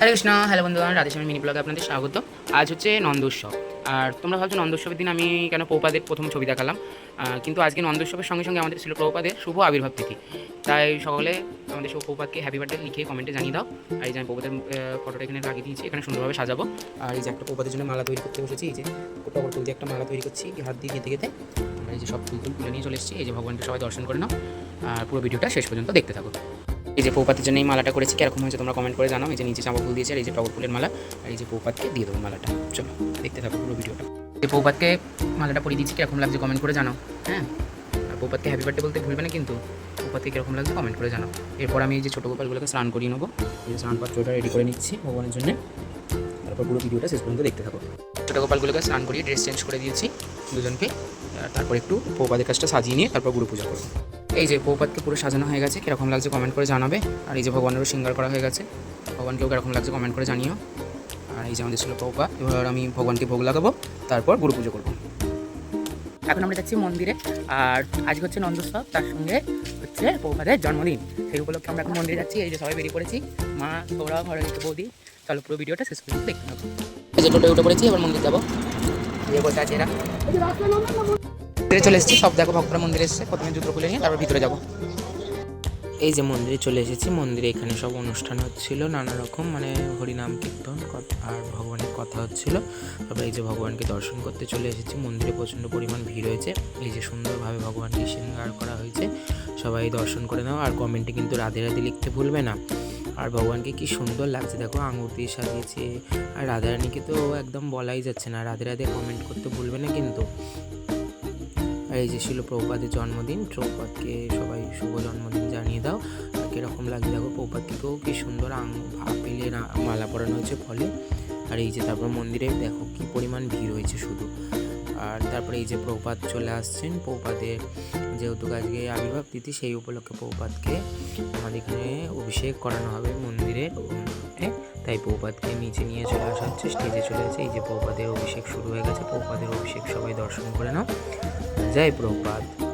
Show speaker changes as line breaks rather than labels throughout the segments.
হরে Krishna hello বন্ধুগণ, রাধেশ্যামী mini ব্লগে আপনাদের স্বাগত। আজ হচ্ছে নন্দোৎসব, আর তোমরা ভাবছ নন্দোৎসবের দিন আমি কেন প্রপাদের প্রথম ছবি দেখালাম? কিন্তু আজকে নন্দোৎসবের সঙ্গে সঙ্গে আমাদের ছিল প্রপাদের শুভ আবির্ভাব তিথি। তাই সকলে আমাদের শুভ প্রপাতকে হ্যাপি বার্থডে লিখে কমেন্টে জানিয়ে দাও। আর এই যে আমি প্রপাদের ফটোটা এখানে লাগিয়ে দিয়েছি, এখানে সুন্দরভাবে সাজাবো। আর এই যে একটা প্রপাদের জন্য মালা তৈরি করতে বসেছি, এই যে টগর ফুল দিয়ে একটা মালা তৈরি করছি হাত দিয়ে গেঁথে গেঁথে। আর এই যে সব ফুল ফুল তুলে নিয়ে চলে এসেছি, এই যে ভগবানকে সবাই দর্শন করে নাও। আর পুরো ভিডিওটা শেষ পর্যন্ত দেখতে থাকো। এই যে পৌপাতের জন্য এই মালাটা করেছি, কীরকম হয়েছে তোমরা কমেন্ট করে জানাও। এই যে নিচে চাঁপা ফুল দিয়েছে আর এই যে টগর ফুলের মালা, আর এই যে পৌপাতকে দিয়ে দেবো মালাটা। চলো, দেখতে থাকো পুরো ভিডিওটা। এই পৌপাতকে মালাটা পরিয়ে দিচ্ছি কীরকম লাগছে কমেন্ট করে জানাও হ্যাঁ? আর পৌপাতকে হ্যাপি বার্থডে বলতে ভুলবে না কিন্তু পৌপাতকে কীরকম লাগছে কমেন্ট করে জানাও। এরপর আমি এই যে ছোটো গোপালগুলোকে স্নান করিয়ে নেব। এই যে স্নান পাত্রটা রেডি করে নিচ্ছি ভগবানের জন্য। তারপর পুরো ভিডিওটা শেষ পর্যন্ত দেখতে থাকো। ছোটো গোপালগুলোকে স্নান করিয়ে ড্রেস চেঞ্জ করে দিয়েছি দুজনকে। তারপর একটু পৌপাদের কাজটা সাজিয়ে নিয়ে তারপর গুরু পূজা করব। এই যে পৌপাতকে পুরো সাজানো হয়ে গেছে কীরকম লাগছে কমেন্ট করে জানাবে। আর এই যে ভগবানেরও সিঙ্গার করা হয়ে গেছে ভগবানকেও কীরকম লাগছে কমেন্ট করে জানিও। আর এই যে আমাদের ছিল পৌপা এবার আমি ভগবানকে ভোগ লাগাবো তারপর গুরু পুজো করব। এখন আমরা যাচ্ছি মন্দিরে আর আজকে হচ্ছে নন্দোৎসব তার সঙ্গে হচ্ছে পৌপাদের জন্মদিন। সেই উপলক্ষে আমরা এখন মন্দিরে যাচ্ছি এই যে সবাই বেরিয়ে পড়েছি। মা তোরা ঘরে বৌদি চলো পুরো ভিডিওটা শেষ পর্যন্ত দেখতে থাকো। এই যে টোটো উঠে পড়েছি এবার মন্দির যাব। যে বসে আছে এরা। মন্দিরে চলে এসেছি। সব দেখো, ভক্তরা মন্দিরে এসেছে। প্রথমে জুতো খুলে নিয়ে তারপর ভিতরে যাব। এই যে মন্দিরে চলে এসেছি। মন্দিরে এখানে সব অনুষ্ঠান হচ্ছিল, নানা রকম মানে হরিনাম, কীর্তন আর ভগবানের কথা হচ্ছিল। তারপরে এই যে ভগবানকে দর্শন করতে চলে এসেছি। মন্দিরে প্রচণ্ড পরিমাণ ভিড় হয়েছে। এই যে সুন্দরভাবে ভগবানকে শৃঙ্গার করা হয়েছে। সবাই দর্শন করে নাও। আর কমেন্টে কিন্তু রাধে রাধে লিখতে ভুলবে না। আর ভগবানকে কি সুন্দর লাগছে। দেখো আঙুর দিয়ে সাজিয়েছে। আর রাধারানীকে তো একদম বলাই যাচ্ছে না। রাধে রাধে কমেন্ট করতে ভুলবে না কিন্তু। এই যে ছিল প্রভুপাদের জন্মদিন, প্রভুপাদকে সবাই শুভ জন্মদিন জানিয়ে দাও। কীরকম লাগছে দেখো, প্রভুপাদকেও কি সুন্দর আং আপেলের মালা পরানো হয়েছে ফলে। আর এই যে তারপর মন্দিরে দেখো কি পরিমাণ ভিড় হয়েছে শুধু। আর তারপরে এই যে প্রভুপাত চলে আসছেন, প্রভুপাদের যেহেতু আজকে আবির্ভাব তিথি, সেই উপলক্ষে প্রভুপাতকে আমাদের এখানে অভিষেক করানো হবে মন্দিরে। তাই প্রভুপাতকে নিচে নিয়ে চলে আসা হচ্ছে স্টেজে চলে আছে এই যে প্রভুপাদের অভিষেক শুরু হয়ে গেছে। প্রভুপাদের অভিষেক সবাই দর্শন করে নাও। Jai Prabhupada.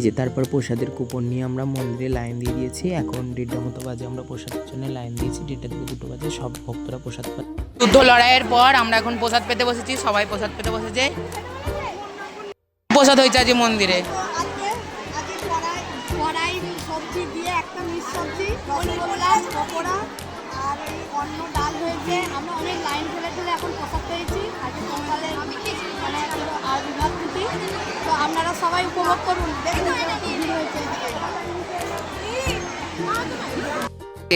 এই যে তারপর প্রসাদের কুপন নিয়ে আমরা মন্দিরে লাইন দিয়ে দিয়েছি। এখন দেড়টা মতো বাজে আমরা প্রসাদের জন্য লাইন দিয়েছি। দেড়টা থেকে দুটো বাজে সব ভক্তরা প্রসাদ পাচ্ছে যুদ্ধ লড়াইয়ের পর আমরা এখন প্রসাদ পেতে বসেছি সবাই প্রসাদ পেতে বসেছে। প্রসাদ হয়েছে আজ মন্দিরে।
আজকে আজকে কড়াই কড়াই সবজি দিয়ে একটা মিক্স সবজি রসগোল্লা পকোড়া আর অন্য ডাল হয়েছে আমরা অনেক লাইন ফেলে ফেলে এখন প্রসাদ পেয়েছি। আজকে সকালে আপনারা সবাই উপভোগ করুন।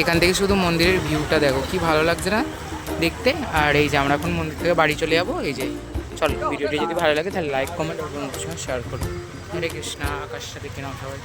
এখান থেকে শুধু মন্দিরের ভিউটা দেখো কি ভালো লাগছে না দেখতে? আর এই যে আমরা এখন মন্দির থেকে বাড়ি চলে যাব এই যে চল ভিডিওটি যদি ভালো লাগে তাহলে লাইক কমেন্ট এবং শেয়ার করো। হরে কৃষ্ণা আকাশ সাথে কেনা সবাই।